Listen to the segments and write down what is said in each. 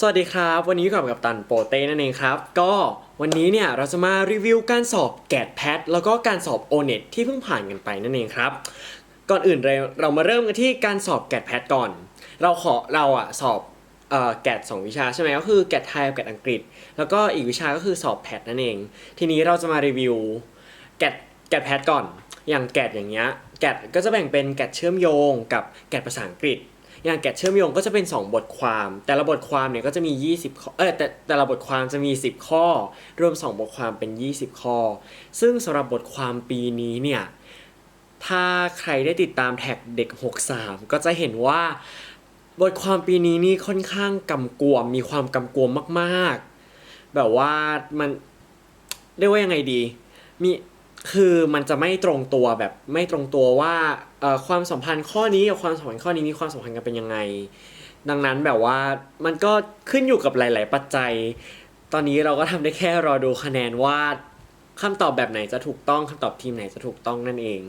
สวัสดีครับ วันนี้กับกับตันโปเต้นั่นเองครับ ก็วันนี้เนี่ยเราจะมารีวิวการสอบแกดแพทแล้วก็การสอบ o n e t ที่เพิ่งผ่านกันไปนั่นเองครับ ก่อนอื่นเราเรามาเริ่มกันที่การสอบแกดแพทก่อน เราขอเราอะสอบเอ่อแกดสองวิชาใช่ไหมก็คือแกดไทยกับแกดอังกฤษ แล้วก็อีกวิชาก็คือสอบแพทนั่นเอง ทีนี้เราจะมารีวิวแกดแกดแพทก่อน อย่างแกดอย่างเงี้ยแกดก็จะแบ่งเป็นแกดเชื่อมโยงกับแกดภาษาอังกฤษ อย่างแกดเชื่อมโยงก็จะเป็น 2 บทความ แต่ละบทความเนี่ยก็จะมี 20ข้อเออแต่แต่ละบทความจะมี 10 ข้อ รวม 2 บทความเป็น 20 ข้อ ซึ่งสำหรับบทความปีนี้เนี่ยถ้าใครได้ติดตามแท็กเด็ก 63 ก็จะเห็นว่า บทความปีนี้นี่ค่อนข้างกำกวม มีความกำกวมมาก ๆ แบบว่ามันเรียกว่ายังไงดี มี คือมันจะไม่ตรงตัวแบบไม่ตรงตัวว่าความสัมพันธ์ข้อนี้กับความสัมพันธ์ข้อนี้มีความสัมพันธ์กันเป็นยังไง ดังนั้นแบบว่ามันก็ขึ้นอยู่กับหลาย ๆ ปัจจัย ตอนนี้เราก็ทำได้แค่รอดูคะแนนว่า คำตอบแบบไหนจะถูกต้องคำตอบทีมไหนจะถูกต้องนั่นเอง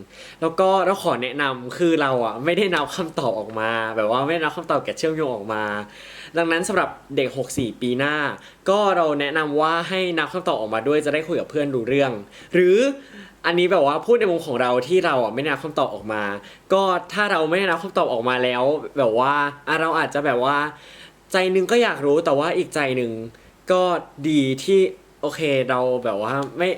แล้วก็เราขอแนะนำคือเราอะไม่ได้นับคำตอบออกมา แบบว่าไม่ได้นับคำตอบแกะเชื่อมโยงออกมา ดังนั้นสำหรับเด็ก 64 ปีหน้า ก็เราแนะนำว่าให้นับคำตอบออกมาด้วยจะได้คุยกับเพื่อนรู้เรื่อง หรืออันนี้แบบว่าพูดในมุมของเราที่เราอะไม่ได้นับคำตอบออกมา ก็ถ้าเราไม่ได้นับคำตอบออกมาแล้ว แบบว่าเราอาจจะแบบว่า ใจหนึ่งก็อยากรู้แต่ว่าอีกใจหนึ่งก็ดีที่ โอเคเราแบบว่าไม่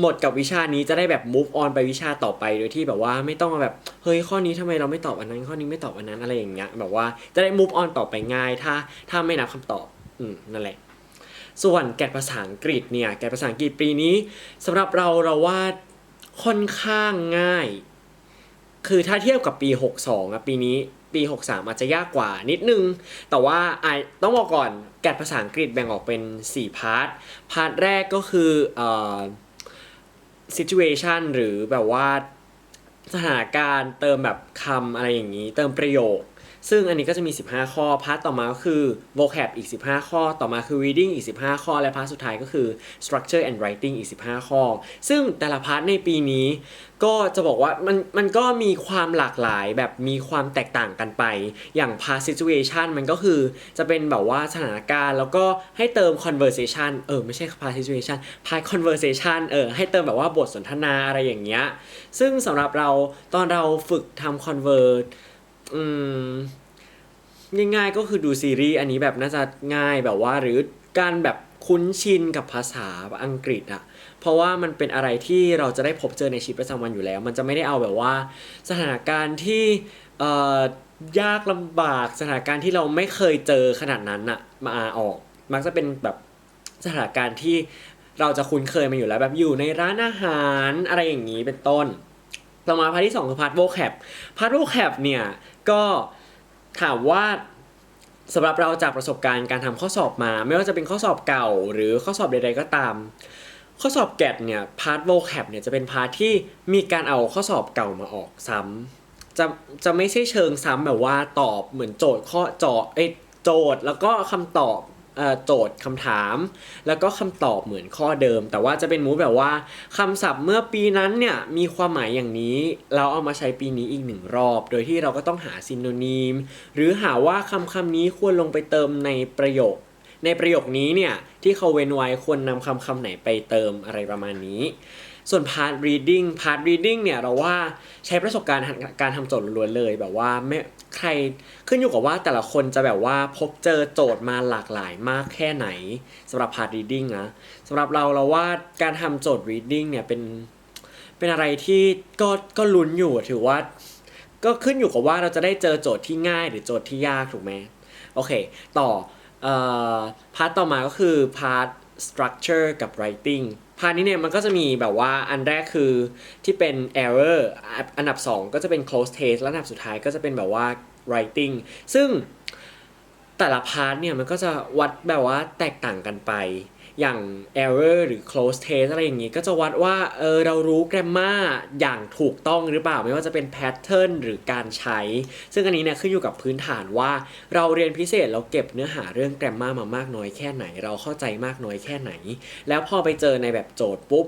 หมดกับวิชานี้จะได้แบบ move on ไปวิชาต่อไปโดยที่แบบว่าไม่ต้องมาแบบเฮ้ยข้อนี้ทำไมเราไม่ตอบอันนั้น ข้อนี้ไม่ตอบอันนั้นอะไรอย่างเงี้ยแบบว่าจะได้ move on ต่อไปง่าย ถ้าถ้าไม่นับคำตอบอืมนั่นแหละ ส่วนแกดภาษาอังกฤษเนี่ยแกดภาษาอังกฤษปีนี้สำหรับเราเราว่าค่อนข้างง่าย คือถ้าเทียบกับปี 62อะปีนี้ ปี 63 อาจจะยากกว่านิดนึง แต่ว่าต้องบอกก่อนแกดภาษาอังกฤษแบ่งออกเป็น 4 พาร์ท พาร์ทแรกก็คือเอ่อ situation หรือแบบว่าสถานการณ์เติมแบบคำอะไรอย่างนี้ เติมประโยค ซึ่งอันนี้ก็จะมี 15 ข้อ พาร์ทต่อมาก็คือ vocab อีก 15 ข้อ ต่อมาคือ reading อีก 15 ข้อ และพาร์ทสุดท้ายก็คือ structure and writing อีก 15 ข้อ ซึ่งแต่ละพาร์ทในปีนี้ ก็จะบอกว่ามันมันก็มีความหลากหลายแบบมีความแตกต่างกันไป อย่าง past situation มันก็คือจะเป็นแบบว่าสถานการณ์แล้วก็ให้เติม conversation เออไม่ใช่ past situation past conversation เออให้เติมแบบว่าบทสนทนาอะไรอย่างเงี้ย ซึ่งสำหรับเราตอนเราฝึกทำ convert อืมง่ายๆก็คือดูซีรีส์อันนี้แบบน่าจะง่ายแบบว่าหรือการแบบคุ้นชินกับภาษาอังกฤษอะเพราะว่ามันเป็นอะไรที่เราจะได้พบเจอในชีวิตประจำวันอยู่แล้ว มันจะไม่ได้เอาแบบว่า สถานการณ์ที่เอ่อยากลำบากสถานการณ์ที่เราไม่เคยเจอขนาดนั้นอะมาออก มักจะเป็นแบบสถานการณ์ที่เราจะคุ้นเคยมาอยู่แล้วแบบอยู่ในร้านอาหารอะไรอย่างนี้เป็นต้น ต่อมาพาร์ทที่สองคือพาร์ทโวแคปพาร์ทโวแคปเนี่ยก็ถามว่าสำหรับเราจากประสบการณ์การทำข้อสอบมา ไม่ว่าจะเป็นข้อสอบเก่าหรือข้อสอบใด ๆก็ตาม ข้อสอบแกดเนี่ยพาร์ทโวแคปเนี่ยจะเป็นพาร์ทที่มีการเอาข้อสอบเก่ามาออกซ้ำจะจะไม่ใช่เชิงซ้ำแบบว่าตอบเหมือนโจทย์ข้อจทย์เอโจทย์ แล้วก็คำตอบ โจทย์คำถาม แล้วก็คำตอบเหมือนข้อเดิม แต่ว่าจะเป็นมูฟแบบว่าคำศัพท์เมื่อปีนั้นเนี่ยมีความหมายอย่างนี้ เราเอามาใช้ปีนี้อีกหนึ่งรอบ โดยที่เราก็ต้องหาซินโนนีมหรือหาว่าคำคำนี้ควรลงไปเติมในประโยค ในประโยคนี้เนี่ยที่เขาเว้นไว้ควรนำคำคำไหนไปเติมอะไรประมาณนี้ ส่วน part reading part reading เนี่ยเราว่าใช้ประสบการณ์การทำโจทย์ล้วนเลยแบบว่าไม่ใครขึ้นอยู่กับว่าแต่ละคนจะแบบว่าพบเจอโจทย์มาหลากหลายมากแค่ไหนสำหรับ part reading นะสำหรับเราเราว่าการทำโจทย์ reading เนี่ยเป็นเป็นอะไรที่ก็ก็ลุ้นอยู่ถือว่า ก็ขึ้นอยู่กับว่าเราจะได้เจอโจทย์ที่ง่ายหรือโจทย์ที่ยากถูกไหมโอเค ต่อเอ่อพาร์ทต่อมาก็คือพาร์ท structure กับ writing พาร์ทนี้เนี่ยมันก็จะมีแบบว่าอันแรกคือที่เป็น error อันอันดับ 2 ก็จะเป็น close test และอันดับสุดท้ายก็จะเป็นแบบว่า writing ซึ่งแต่ละพาร์ทเนี่ยมันก็จะวัดแบบว่าแตกต่างกันไป อย่าง error หรือ close test อะไรอย่างงี้ ก็จะวัดว่าเออเรารู้ grammar อย่างถูกต้องหรือเปล่า ไม่ว่าจะเป็น pattern หรือการใช้ ซึ่งอันนี้เนี่ยขึ้นอยู่กับพื้นฐานว่า เราเรียนพิเศษเราเก็บเนื้อหาเรื่อง grammar มามากน้อยแค่ไหน เราเข้าใจมากน้อยแค่ไหน แล้วพอไปเจอในแบบโจทย์ปุ๊บ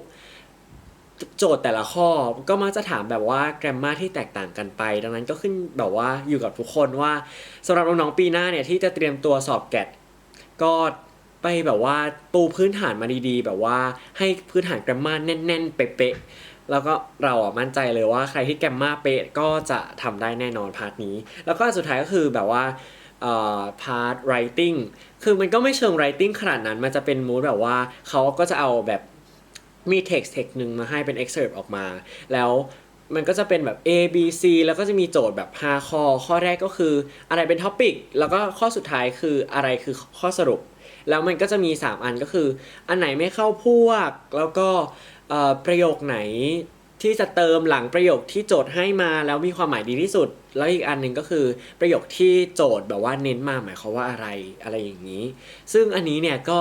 โจทย์แต่ละข้อก็มักจะถามแบบว่า grammar ที่แตกต่างกันไป ดังนั้นก็ขึ้นแบบว่าอยู่กับทุกคนว่าสำหรับน้องๆปีหน้าเนี่ยที่จะเตรียมตัวสอบแกดก็ ไปแบบว่าปูพื้นฐานมาดีๆ แบบว่าให้พื้นฐานแกรมมาแน่น ๆ เป๊ะๆแล้วก็เราอะมั่นใจเลยว่าใครที่แกรมมาเป๊ะก็จะทำได้แน่นอนพาร์ทนี้ แล้วก็สุดท้ายก็คือแบบว่าพาร์ท writing คือมันก็ไม่เชิง writing ขนาดนั้น มันจะเป็นมูดแบบว่าเขาก็จะเอาแบบมี text text หนึ่งมาให้เป็น excerpt ออกมา แล้วมันก็จะเป็นแบบ A B C แล้วก็จะมีโจทย์แบบ 5 ข้อ ข้อแรกก็คืออะไรเป็น topic แล้วก็ข้อสุดท้ายคืออะไรคือข้อสรุป แล้วมันก็จะมี 3 อันก็คือ อันไหนไม่เข้าพวก แล้วก็ประโยคไหนที่จะเติมหลังประโยคที่โจทย์ให้มาแล้วมีความหมายดีที่สุด แล้วอีกอันหนึ่งก็คือประโยคที่โจทย์แบบว่าเน้นมาหมายความว่าอะไรอะไรอย่างนี้ ซึ่งอันนี้เนี่ยก็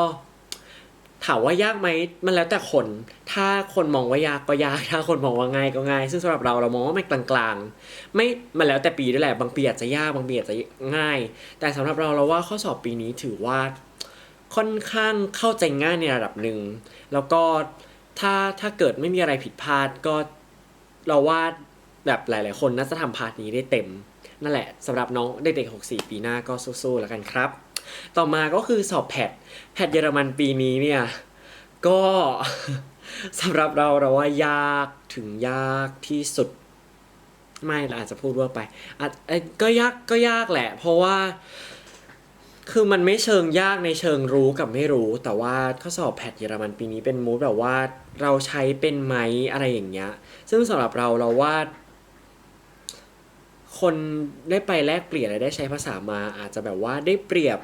ถามว่ายากไหมมันแล้วแต่คน ถ้าคนมองว่ายากก็ยาก ถ้าคนมองว่าง่ายก็ง่าย ซึ่งสำหรับเราเรามองว่ามันกลางๆ ไม่ มันแล้วแต่ปีด้วยแหละ บางปีอาจจะยาก บางปีอาจจะง่าย แต่สำหรับเราเราว่าข้อสอบปีนี้ถือว่า ค่อนข้างเข้าใจง่ายในระดับหนึ่ง แล้วก็ถ้าถ้าเกิดไม่มีอะไรผิดพลาดก็เราว่าแบบหลาย ๆ คนน่าจะทำพาร์ทนี้ได้เต็ม นั่นแหละสำหรับน้องเด็กๆ64 ปีหน้าก็สู้ๆแล้วกันครับ ต่อมาก็คือสอบแพทแพทเยอรมันปีนี้เนี่ยก็สำหรับเราเราว่ายากถึงยากที่สุด ไม่เราอาจจะพูดว่าไปอาจเอ้ยก็ยากก็ยากแหละ เพราะว่า คือมันไม่เชิงยากในเชิงรู้กับไม่รู้ แต่ว่าข้อสอบแพทเยอรมันปีนี้เป็นมูดแบบว่าเราใช้เป็นไหมอะไรอย่างเงี้ย ซึ่งสำหรับเราเราว่า คนได้ไปแลกเปลี่ยนและได้ใช้ภาษามา อาจจะแบบว่าได้เปรียบ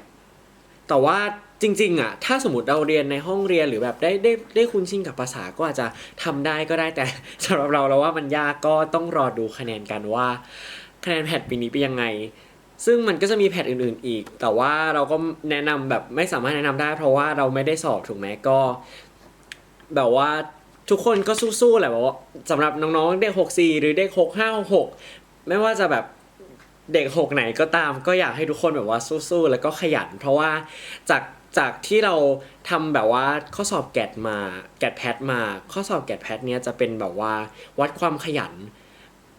แต่ว่าจริงๆอะถ้าสมมติเราเรียนในห้องเรียนหรือแบบได้ได้ได้คุ้นชินกับภาษาก็อาจจะทำได้ก็ได้แต่สำหรับเราเราว่ามันยากก็ต้องรอดูคะแนนกันว่า คะแนนแพทปีนี้เป็นยังไง ซึ่งมันก็จะมีแพทอื่นๆอีก แต่ว่าเราก็แนะนำแบบไม่สามารถแนะนำได้ เพราะว่าเราไม่ได้สอบถูกไหมก็ แบบว่าทุกคนก็สู้ๆแหละแบบว่าสำหรับน้องๆเด็ก64หรือเด็ก6566ไม่ว่าจะแบบเด็กหกไหนก็ตาม ก็อยากให้ทุกคนแบบว่าสู้ๆแล้วก็ขยัน เพราะว่าจากจากที่เราทำแบบว่าข้อสอบแกดมาแกดแพทมา ข้อสอบแกดแพทเนี้ยจะเป็นแบบว่าวัดความขยัน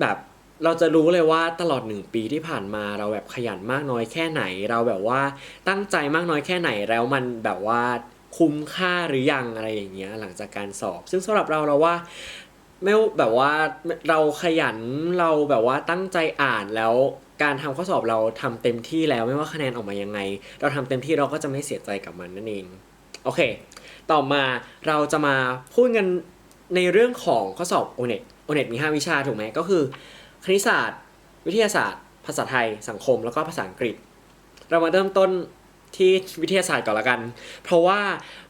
แบบ เราจะรู้เลยว่าตลอดหนึ่งปีที่ผ่านมาเราแบบขยันมากน้อยแค่ไหน เราแบบว่าตั้งใจมากน้อยแค่ไหนแล้วมันแบบว่าคุ้มค่าหรือยังอะไรอย่างเงี้ยหลังจากการสอบ ซึ่งสำหรับเราเราว่าไม่แบบว่าเราขยันเราแบบว่าตั้งใจอ่านแล้วการทำข้อสอบเราทำเต็มที่แล้วไม่ว่าคะแนนออกมายังไง เราทำเต็มที่เราก็จะไม่เสียใจกับมันนั่นเองโอเค ต่อมาเราจะมาพูดกันในเรื่องของข้อสอบ o n e t o n e t มี 5 วิชาถูกไหมก็คือ คณิตศาสตร์ วิทยาศาสตร์ ภาษาไทย สังคม แล้วก็ภาษาอังกฤษ เรามาเริ่มต้นที่วิทยาศาสตร์ก่อนละกัน เพราะว่า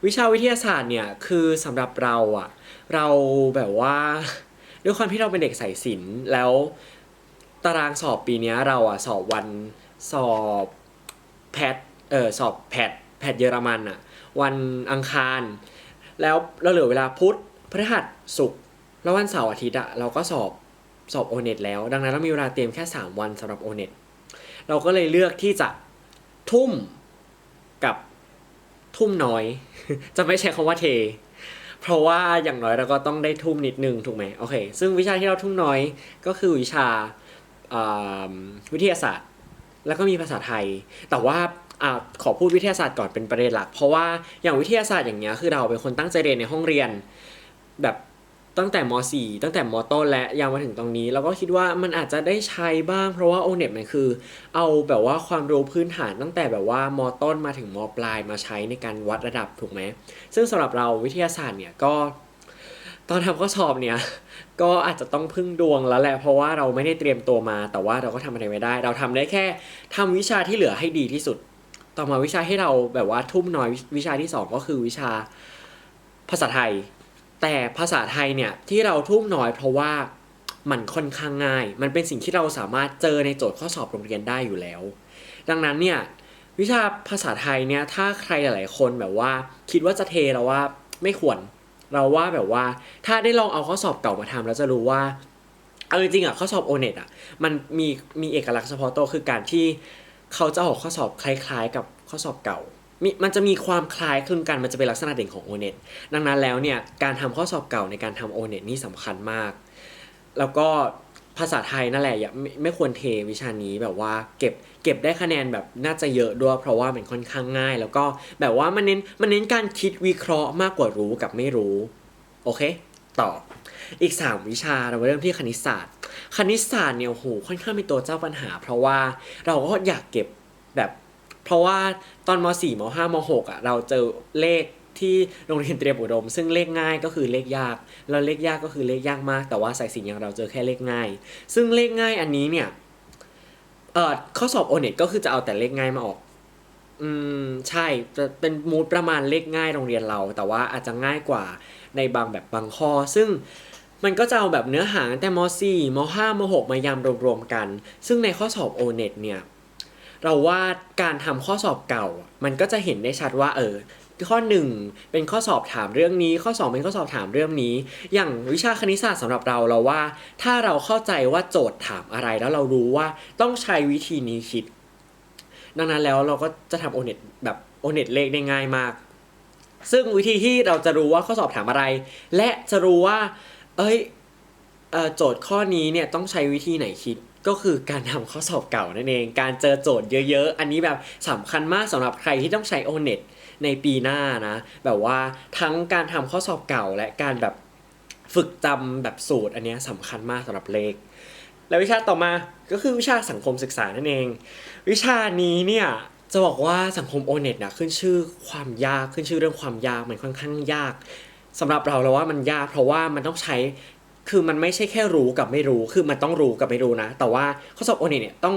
วิชาวิทยาศาสตร์เนี่ยคือสำหรับเราอะเราแบบว่าด้วยความที่เราเป็นเด็กใส่ศิลป์แล้วตารางสอบปีนี้เราอะสอบวันสอบแพทเออสอบแพทแพทเยอรมันอะวันอังคาร แล้วเราเหลือเวลาพุธพฤหัสศุกร์แล้ววันเสาร์อาทิตย์อะเราก็สอบ สอบโอเน็ตแล้ว ดังนั้นเรามีเวลาเตรียมแค่ 3 วันสำหรับโอเน็ตเราก็เลยเลือกที่จะทุ่มกับทุ่มน้อย จะไม่ใช้คำว่าเท เพราะว่าอย่างน้อยเราก็ต้องได้ทุ่มนิดนึงถูกไหมโอเค ซึ่งวิชาที่เราทุ่มน้อยก็คือวิชาวิทยาศาสตร์ แล้วก็มีภาษาไทย แต่ว่าอ่าขอพูดวิทยาศาสตร์ก่อนเป็นประเด็นหลัก เพราะว่าอย่างวิทยาศาสตร์อย่างเงี้ยคือเราเป็นคนตั้งใจเรียนในห้องเรียน แบบ ตั้งแต่ม .4 ตั้งแต่ม ต้นและยาวมาถึงตรงนี้ เราก็คิดว่ามันอาจจะได้ใช้บ้างเพราะว่าโอเน็ตมันคือ เอาแบบว่าความรู้พื้นฐานตั้งแต่แบบว่าม ต้นมาถึงม ปลายมาใช้ในการวัดระดับถูกไหมซึ่งสำหรับเราวิทยาศาสตร์เนี่ยก็ ตอนทำข้อสอบเนี่ยก็อาจจะต้องพึ่งดวงแล้วแหละเพราะว่าเราไม่ได้เตรียมตัวมา แต่ว่าเราก็ทำอะไรไม่ได้ เราทำได้แค่ทำวิชาที่เหลือให้ดีที่สุด ต่อมาวิชาที่เราแบบว่าทุ่มน้อยวิชาที่สองก็คือวิชาภาษาไทย แต่ภาษาไทยเนี่ยที่เราทุ่มน้อยเพราะว่ามันค่อนข้างง่าย มันเป็นสิ่งที่เราสามารถเจอในโจทย์ข้อสอบโรงเรียนได้อยู่แล้ว ดังนั้นเนี่ยวิชาภาษาไทยเนี่ยถ้าใครหลาย ๆ คนแบบว่า คิดว่าจะเทเราว่าไม่ควร เราว่าแบบว่า ถ้าได้ลองเอาข้อสอบเก่ามาทำแล้วจะรู้ว่าเอาจริงๆอะข้อสอบโอเน็ตอะมันมีมีเอกลักษณ์เฉพาะตัวคือการที่เขาจะออกข้อสอบคล้าย ๆ กับข้อสอบเก่า มีมันจะมีความคล้ายคลึงกันมันจะเป็นลักษณะเด่นของโอเน็ตดังนั้นแล้วเนี่ยการทำข้อสอบเก่าในการทำโอเน็ตนี่สำคัญมาก แล้วก็ภาษาไทยนั่นแหละอย่าไม่ไม่ควรเทวิชานี้แบบว่าเก็บเก็บได้คะแนนแบบน่าจะเยอะด้วยเพราะว่ามันค่อนข้างง่าย แล้วก็แบบว่ามันเน้นมันเน้นการคิดวิเคราะห์มากกว่ารู้กับไม่รู้โอเคต่ออีก 3 วิชาเราเริ่มที่คณิตศาสตร์ คณิตศาสตร์เนี่ยโอ้โหค่อนข้างเป็นตัวเจ้าปัญหา เพราะว่าเราก็อยากเก็บแบบ เพราะว่าตอนม .4 ม .5 ม .6 อะเราเจอเลขที่โรงเรียนเตรียมอุดม ซึ่งเลขง่ายก็คือเลขยากแล้วเลขยากก็คือเลขยากมาก แต่ว่าสายศิลป์อย่างเราเจอแค่เลขง่าย ซึ่งเลขง่ายอันนี้เนี่ยเอ่อข้อสอบโอเน็ตก็คือจะเอาแต่เลขง่ายมาออก อืมใช่จะเป็นมูดประมาณเลขง่ายโรงเรียนเรา แต่ว่าอาจจะง่ายกว่าในบางแบบบางข้อ ซึ่งมันก็จะเอาแบบเนื้อหาแต่ม .4 ม .5 ม .6 มายำรวมๆกัน ซึ่งในข้อสอบ o n e t เนี่ย เราว่าการทำข้อสอบเก่า มันก็จะเห็นได้ชัดว่าเออข้อ 1 เป็นข้อสอบถามเรื่องนี้ ข้อ 2 เป็นข้อสอบถามเรื่องนี้ อย่างวิชาคณิตศาสตร์สำหรับเราเราว่า ถ้าเราเข้าใจว่าโจทย์ถามอะไรแล้วเรารู้ว่าต้องใช้วิธีนี้คิด ดังนั้นแล้วเราก็จะทำโอเน็ตแบบโอเน็ตเลขได้ง่ายมาก ซึ่งวิธีที่เราจะรู้ว่าข้อสอบถามอะไร และจะรู้ว่า เอ้ยเอ่อโจทย์ข้อนี้เนี่ยต้องใช้วิธีไหนคิด ก็คือการทำข้อสอบเก่านั่นเอง การเจอโจทย์เยอะๆ อันนี้แบบสำคัญมากสำหรับใครที่ต้องใช้โอเน็ตในปีหน้านะ แบบว่าทั้งการทำข้อสอบเก่าและการแบบฝึกจำแบบสูตรอันนี้สำคัญมากสำหรับเลข แล้ววิชาต่อมาก็คือวิชาสังคมศึกษานั่นเอง วิชานี้เนี่ยจะบอกว่าสังคมโอเน็ตนะขึ้นชื่อความยากขึ้นชื่อเรื่องความยากมันค่อนข้างยากสำหรับเราเราว่ามันยากเพราะว่ามันต้องใช้ คือมันไม่ใช่แค่รู้กับไม่รู้ คือมันต้องรู้กับไม่รู้นะ แต่ว่าข้อสอบโอเน็ตเนี่ยต้อง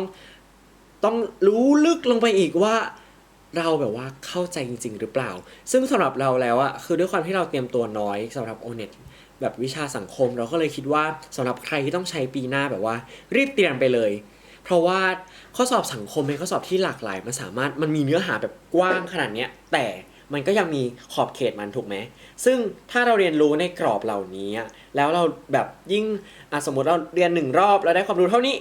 ต้องรู้ลึกลงไปอีกว่าเราแบบว่าเข้าใจจริง ๆ หรือเปล่า ซึ่งสำหรับเราแล้วอะคือด้วยความที่เราเตรียมตัวน้อยสำหรับโอเน็ตแบบวิชาสังคม เราก็เลยคิดว่าสำหรับใครที่ต้องใช้ปีหน้าแบบว่า รีบเตรียมไปเลย เพราะว่าข้อสอบสังคมเป็นข้อสอบที่หลากหลาย มันสามารถมันมีเนื้อหาแบบกว้างขนาดเนี้ยแต่ มันก็ยังมีขอบเขตมันถูกไหม ซึ่งถ้าเราเรียนรู้ในกรอบเหล่านี้ แล้วเราแบบยิ่งสมมติเราเรียนหนึ่งรอบแล้วได้ความรู้เท่านี้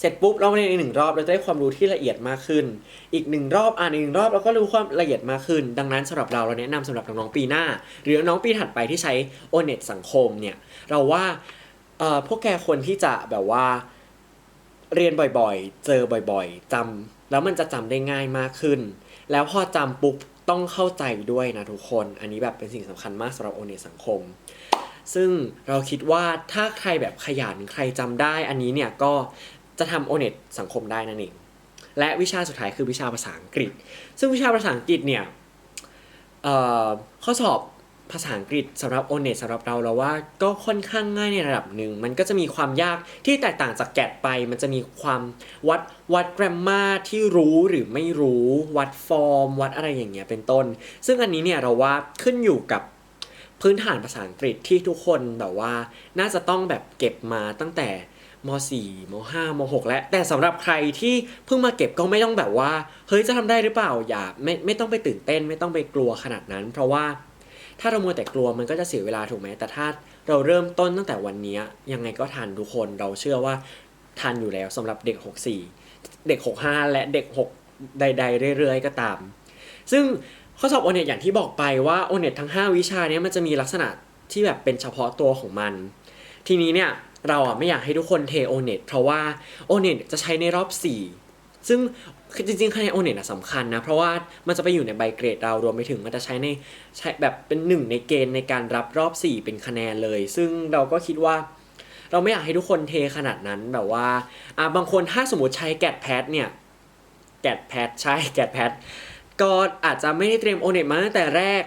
เสร็จปุ๊บเราเรียนอีกหนึ่งรอบเราจะได้ความรู้ที่ละเอียดมากขึ้น อีกหนึ่งรอบอ่านอีกหนึ่งรอบเราก็รู้ความละเอียดมากขึ้น ดังนั้นสำหรับเราเราแนะนำสำหรับน้องๆปีหน้า หรือน้องปีถัดไปที่ใช้โอเน็ตสังคมเนี่ยเราว่าพวกแกควรที่จะแบบว่าเรียนบ่อยๆ เจอบ่อยๆจำแล้วมันจะจำได้ง่ายมากขึ้น แล้วพอจำปุ๊บ ต้องเข้าใจด้วยนะทุกคน อันนี้แบบเป็นสิ่งสำคัญมากสำหรับโอเนสังคม ซึ่งเราคิดว่าถ้าใครแบบขยันใครจำได้ อันนี้เนี่ยก็จะทำโอเน็ตสังคมได้นั่นเองและวิชาสุดท้ายคือวิชาภาษาอังกฤษ ซึ่งวิชาภาษาอังกฤษเนี่ยข้อสอบ ภาษาอังกฤษสำหรับโอเน็ตสำหรับเราเราว่าก็ค่อนข้างง่ายในระดับหนึ่ง มันก็จะมีความยากที่แตกต่างจากแกดไป มันจะมีความวัดวัดแกรมมาที่รู้หรือไม่รู้วัดฟอร์ม วัดอะไรอย่างเงี้ยเป็นต้น ซึ่งอันนี้เนี่ยเราว่าขึ้นอยู่กับพื้นฐานภาษาอังกฤษที่ทุกคนแบบว่า น่าจะต้องแบบเก็บมาตั้งแต่ม .4 ม .5 ม .6 และแต่สำหรับใครที่เพิ่งมาเก็บก็ไม่ต้องแบบว่า เฮ้ยจะทำได้หรือเปล่าอย่าไม่ไม่ต้องไปตื่นเต้น ไม่ต้องไปกลัวขนาดนั้น เพราะว่า ถ้าเรามัวแต่กลัวมันก็จะเสียเวลาถูกไหมแต่ถ้าเราเริ่มต้นตั้งแต่วันนี้ยังไงก็ทันทุกคนเราเชื่อว่าทันอยู่แล้วสำหรับเด็ก 64 เด็ก 65 และเด็ก 6 ใด ๆ เรื่อย ๆ ก็ตาม ซึ่งข้อสอบโอเน็ตอย่างที่บอกไปว่าโอเน็ตทั้ง 5 วิชานี้มันจะมีลักษณะที่แบบเป็นเฉพาะตัวของมัน ทีนี้เนี่ยเราอะไม่อยากให้ทุกคนเทโอเน็ตเพราะว่าโอเน็ตจะใช้ในรอบ 4 ซึ่งจริงๆคะแนนโอเน็ตสำคัญนะ เพราะว่ามันจะไปอยู่ในใบเกรดเรารวมไปถึงมันจะใช้ในใช้แบบเป็นหนึ่งในเกณฑ์ในการรับรอบ 4 เป็นคะแนนเลย ซึ่งเราก็คิดว่า เราไม่อยากให้ทุกคนเทขนาดนั้นแบบว่าอะบางคนถ้าสมมติใช้แกดแพดเนี่ยแกดแพดใช่แกดแพดก็อาจจะไม่ได้เตรียมโอเน็ตมาตั้งแต่แรก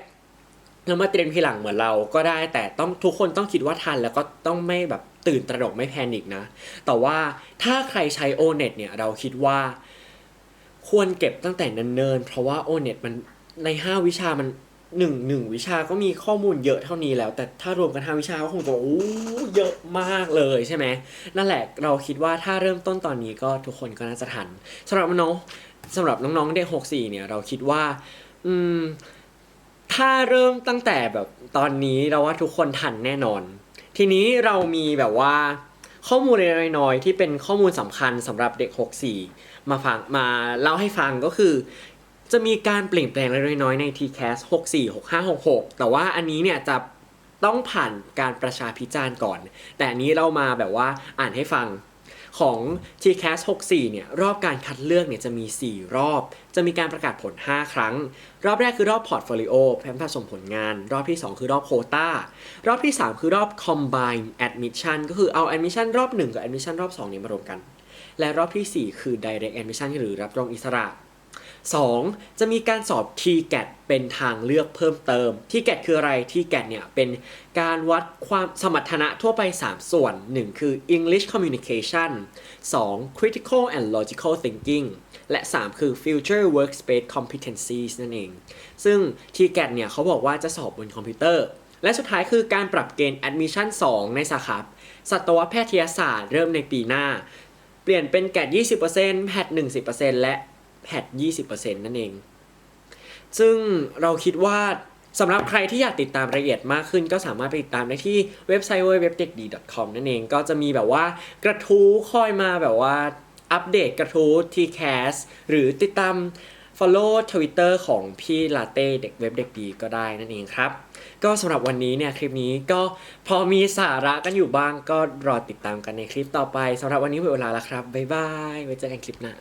แล้วมาเตรียมทีหลังเหมือนเราก็ได้ แต่ต้องทุกคนต้องคิดว่าทันแล้วก็ต้องไม่แบบ ตื่นตระหนกไม่แพนิคนะ แต่ว่าถ้าใครใช้ o n e t เนี่ยเราคิดว่า ควรเก็บตั้งแต่เนิ่นๆ เพราะว่า o n e t มันใน 5 วิชามันหนึ่งหนึ่งวิชาก็มีข้อมูลเยอะเท่านี้แล้ว แต่ถ้ารวมกัน5วิชาก็คงจะโอ้เยอะมากเลยใช่ไหมนั่นแหละเราคิดว่าถ้าเริ่มต้นตอนนี้ก็ทุกคนก็น่าจะทันสำหรับน้องสำหรับน้องๆเด็ก64เนี่ยเราคิดว่า อืม ถ้าเริ่มตั้งแต่แบบตอนนี้เราว่าทุกคนทันแน่นอน ทีนี้เรามีแบบว่าข้อมูลเล็กๆน้อยๆที่เป็นข้อมูลสำคัญสำหรับเด็ก 64 มาฟังมาเล่าให้ฟังก็คือ จะมีการเปลี่ยนแปลงเล็กๆน้อยใน TCAS 64 65 66 แต่ว่าอันนี้เนี่ยจะต้องผ่านการประชาพิจารณ์ก่อน แต่อันนี้เรามาแบบว่าอ่านให้ฟัง ของ TCAS 64 เนี่ย รอบการคัดเลือกเนี่ยจะมี 4 รอบ จะมีการประกาศผล 5 ครั้ง รอบแรกคือรอบพอร์ตโฟลิโอแผนผสมผลงาน รอบที่ 2 คือรอบโคตารอบที่ 3 คือรอบ Combine Admission ก็คือเอา Admission รอบ 1 กับ Admission รอบ 2 เนี่ยมารวมกัน และรอบทีสี่4 คือ Direct Admission หรือรับรองอิสระ 2. จะมีการสอบ TGAT เป็นทางเลือกเพิ่มเติม TGAT คืออะไร TGAT เนี่ยเป็นการวัดความสมรรถนะทั่วไป 3 ส่วน 1 คือ English Communication 2. Critical and Logical Thinking และ 3 คือ Future Workspace Competencies นั่นเอง ซึ่ง TGAT เนี่ยเขาบอกว่าจะสอบบนคอมพิวเตอร์ และสุดท้ายคือการปรับเกณฑ์ Admission 2 ในสาขาสัตวแพทยศาสตร์เริ่มในปีหน้า เปลี่ยนเป็นแกด20%แพท10%และ แพท20%นั่นเอง ซึ่งเราคิดว่าสำหรับใครที่อยากติดตามรายละเอียดมากขึ้น ก็สามารถไปติดตามได้ที่เว็บไซต์ www.dekd.com นั่นเอง ก็จะมีแบบว่ากระทู้คอยมาแบบว่าอัปเดตกระทู้ TCAS หรือติดตาม follow Twitter ของพี่ลาเต้เด็กเว็บเด็กดีก็ได้นั่นเองครับ ก็สำหรับวันนี้เนี่ยคลิปนี้ก็พอมีสาระกันอยู่บ้างก็รอติดตามกันในคลิปต่อไปสำหรับวันนี้หมดเวลาแล้วครับ บ๊ายบาย ไว้เจอกันคลิปหน้า